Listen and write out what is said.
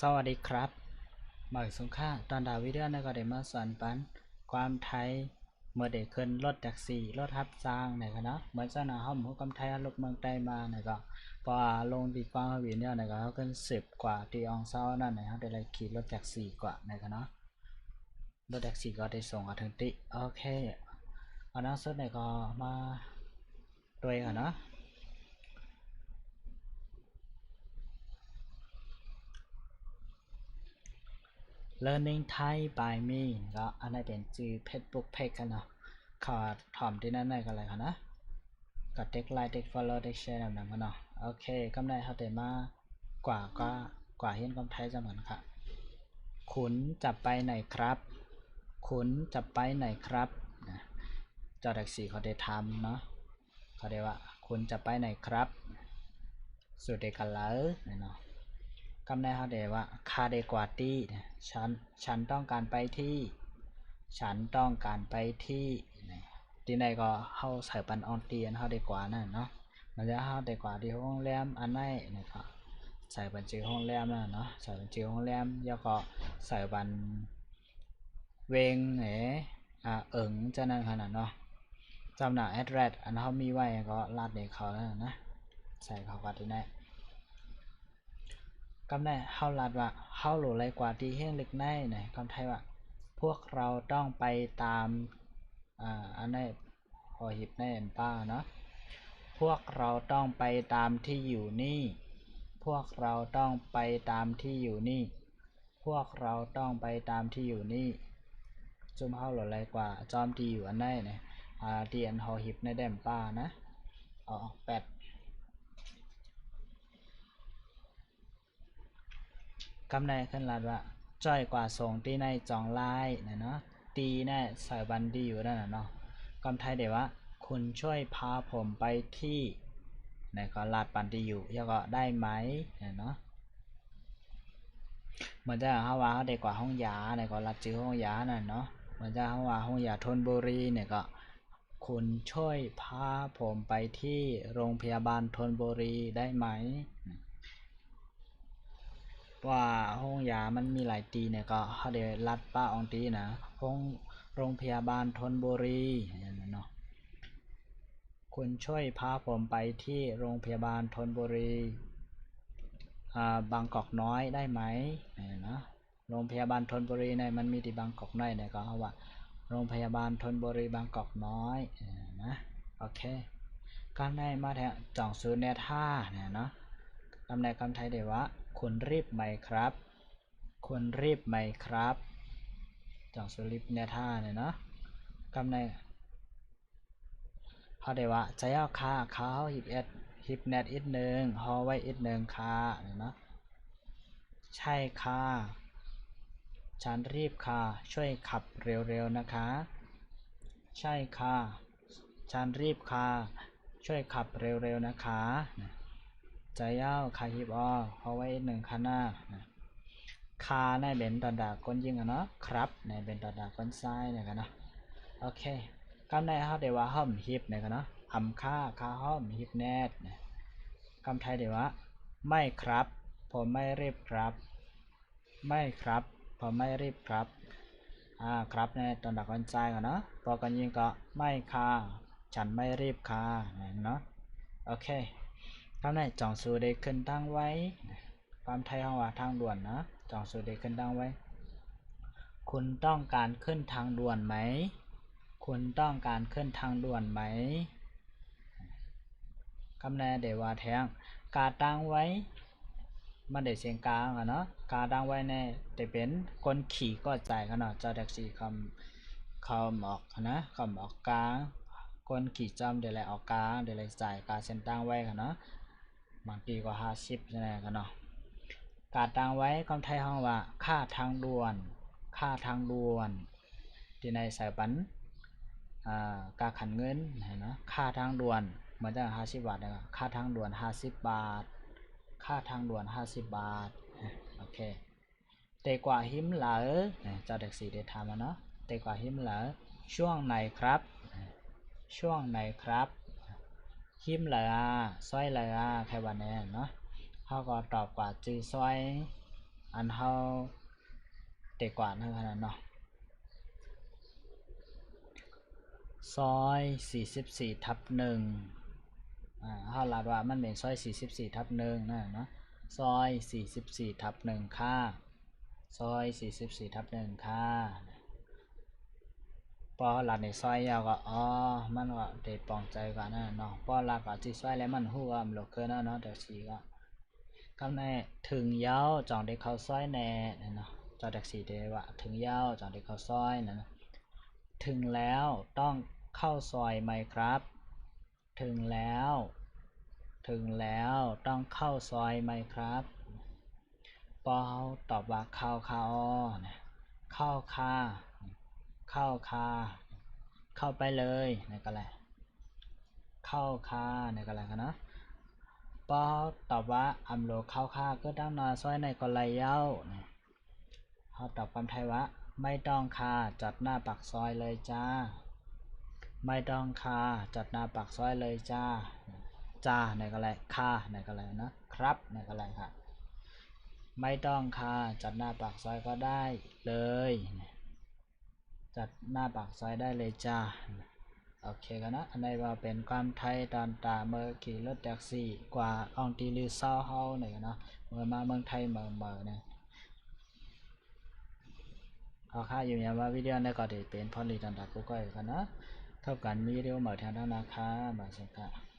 สวัสดีครับหมายสงค่าตอนดาวิดีโอในก็ได้มาสอนปัน ความไทยเมื่อเด็กขึ้นรถแท็กซี่รถทับจางไหนกันนะเหมือนเจ้าหน้าห้องผู้กำไทยลูกเมืองใต้มาไหนก็พอลงดีกว้างวินเนี่ยไหนก็เขาขึ้นสิบกว่าที่อองเศร้านั่นไหนเขาได้เลยขี่รถแท็กซี่กว่าไหนกันเนาะรถแท็กซี่ก็ได้ส่งมาถึงติโอเคอันนั้นสุดไหนก็มาด้วยกันเนาะ Learning Thai by me ก็อันนั้เป็นชื่อ Facebook page กันเนาะขอถอมที่นั่นได้กันเลยค่ะนะก็ take like take follow take share นำนำกันเนาะโอเคกำไรเขาแต่มากว่าก็กว่าเห็นคำไทยจะเหมือนค่ะ ขุนจะไปไหนครับ ขุนจะไปไหนครับนะเจ้าแท็กซี่เขาได้ทำเนาะเขาได้ว่า คุณจะไปไหนครับ สุดเดกันเลยเนาะ กำในเขาเดว่าคาเดกวาตี้ฉันฉันต้องการไปที่ ฉันต้องการไปที่ที่ไหนก็เข้าใส่ปันออนเตียนเขาเดกว่านั่นเนาะมันจะเข้าเดกว่าที่ห้องแรมอันไหนนะครับใส่บัญชีห้องแรมนั่นเนาะใส่บัญชีห้องแรมแล้วก็ใส่บันเวงเอ๋อ่าเอิงจะนั่นขนาดเนาะจำหน่าแอดเรสอันเขามีไว้ก็ลาดเด็กเขาแล้วนะใส่เขาก็ที่ไหน กำได้เฮาลัดว่าเฮาหลูไรกว่าที่เฮงเล็กในเนี่ยคำไทยว่า พวกเราต้องไปตามอ่าอันนี้หอหิบในเอ็นป้าเนาะพวกเราต้องไปตามที่อยู่นี่ พวกเราต้องไปตามที่อยู่นี่ พวกเราต้องไปตามที่อยู่นี่จุ่มเฮาหลูไรกว่า จอมที่อยู่อันไหนเนี่ยอ่าที่อันหอหิบในแดมป้านะ อ๋อแปด กำไรขึ้นลัดว่าจ้อยกว่าส่งตีในจองไล่นะเนาะตีแน่ใส่บันดีอยู่นั่นนะเนาะกำไทยเดี๋ยวว่าคุณช่วยพาผมไปที่ไหนก็ลาดปันดีอยู่แล้วก็ได้ไหมเนาะเหมือนจะเขาว่าเขาเด็กกว่าห้องยาเนี่ยก็รัดจื้อห้องยานั่นเนาะเหมือนจะเขาว่าห้องยาทนบุรีเนี่ยก็ คุณช่วยพาผมไปที่โรงพยาบาลทนบุรีได้ไหม ว่าห้องยามันมีหลายตีเนี่ยก็เขาเดี๋ยวรัดป้าองตีนะห้องโรงพยาบาลทนบุรีอย่างนั้นเนาะคุณช่วยพาผมไปที่โรงพยาบาลทนบุรีอ่าบางกอกน้อยได้ไหมเนี่ยนะโรงพยาบาลทนบุรีเนี่ยมันมีที่บางกอกน้อยเนี่ยก็เอาว่าโรงพยาบาลทนบุรีบางกอกน้อยนะโอเคการได้มาแทนจ่องซื้อเนท่าเนี่ยเนาะตำแหน่งคำไทยเดี๋ยวว่า คุณรีบไหมครับคุณรีบไหมครับจองสลิปเนท่าเนี่ยเนาะคำในเขาเดี๋ยวว่าจะย่อค่าเขาฮิปเอสฮิปเน็ตอีกหนึ่งฮอไว้อีกหนึ่งค่าเนี่ยเนาะใช่ค่ะฉันรีบค่ะ ช่วยขับเร็วๆนะคะ ใช่ค่ะฉันรีบค่ะ ช่วยขับเร็วๆนะคะ ใจเย้าคาฮิบอเอาไว้หนึ่งคันหน้านะคาในเบนตอนดาก้นยิงอะเนาะครับในเบนตอนดาก้นซ้ายเนี่ยกันเนาะโอเคกำในเขาเดี๋ยวว่าห้อมฮิปเนี่ยกันเนาะหำค่าคาห้อมฮิปแนทนะคำไทยเดี๋ยวว่าไม่ครับ ผมไม่รีบครับ ไม่ครับ ผมไม่รีบครับอ่าครับในตอนดักก้นซ้ายกันเนาะพอกันยิงก็ไม่ค่ะฉันไม่รีบค่ะเนาะโอเค คำไหนจองสูได้ขึ้นตั้งไว้ความไทยห้องว่าทางด่วนนะจองสูได้ขึ้นตั้งไว้ คุณต้องการขึ้นทางด่วนไหม คุณต้องการขึ้นทางด่วนไหมคำแนเดว่าแทงกาตั้งไว้ มันเดเสียงกลางอะเนาะกาตั้งไว้ในแต่เป็นคนขี่ก็จ่ายกันเนาะเจ้าแท็กซี่คำคำออกนะคำออกกลางคนขี่จำเดี๋ยวไรออกกลางเดี๋ยวไรจ่ายกาเส้นตั้งไว้กันเนาะ บางทีก็ห้าสิบใช่ไหมกันเนาะการตั้งไว้คำไทยห้องว่า ค่าทางด่วน ค่าทางด่วน ที่ในสายปันอ่าการขันเงินเนะค่าทางด่วนเหมือนจะห้าสิบบาทนะครับค่าทางด่วนห้าสิบบาท ค่าทางด่วนห้าสิบบาทโอเคเตกว่าหิมเหลอเจ้าเด็กสีได้ทำมาเนาะเตกว่าหิมเหลอช่วงไหนครับ ช่วงไหนครับ หิมเลยอะซอยเลยอะใครวันนี้เนาะเขาก็ตอบกว่าจื้อซอยอันเฮาเด็กกว่านั่นขนาดเนาะซอย44ทับหนึ่งอ่าเฮาลาดว่ามันเป็นซอย44ทับหนึ่งนั่นน่ะเนาะซอย44ทับหนึ่งค่ะซอย44ทับหนึ่งค่ะ ปอหลัดในซอยยาวก็อ๋อมันก็เด็ดปองใจกว่านั่นเนาะปอหลัดก็ที่ซอยแล้วมันฮู้ว่ามันโลเกอร์เนะเนาะเดี๋ยวสีก็กำแน่ถึงยาวจองได้เขาซอยแน่นั่นเนาะจอดแท็กซี่เดว่าถึงยาวจองได้เขาซอยนั่นนะถึงแล้วต้องเข้าซอยไหมครับ ถึงแล้ว ถึงแล้วต้องเข้าซอยไหมครับปอตอบว่าเข้าค่ะอ้อนะเข้าค่ะ เข้าค่ะเข้าไปเลยนี่ก็แหละเข้าค่ะนี่ก็แหละกันนะปอตอบว่าอำโลเข้าค่ะก็ตั้งนอนซอยในก็ไหลเย้านี่เขาตอบคำไทยว่าไม่ต้องค่ะจอดหน้าปากซอยเลยจ้า ไม่ต้องค่ะจอดหน้าปากซอยเลยจ้า จ้าในก็แหละค่ะในก็แหละนะครับในก็แหละค่ะไม่ต้องค่ะจอดหน้าปากซอยก็ได้เลย จัดหน้าปากซอยได้เลยจ้าโอเคกันนะอันนี้ว่าเป็นความไทยตอนตาเมื่อขี่รถแท็กซี่กว่าอองตีลือเศร้าเฮาหน่อยนเนาะเมื่อมาเมืองไทยเมืองเมืองเนี่ยเอาค่าอยู่อย่างว่าวิดีโอในก็ได้เป็นพอลีตอนตากูก็กันนะเท่ากันมีวิดีโอเหมือนทางด้านาคารบาสักะ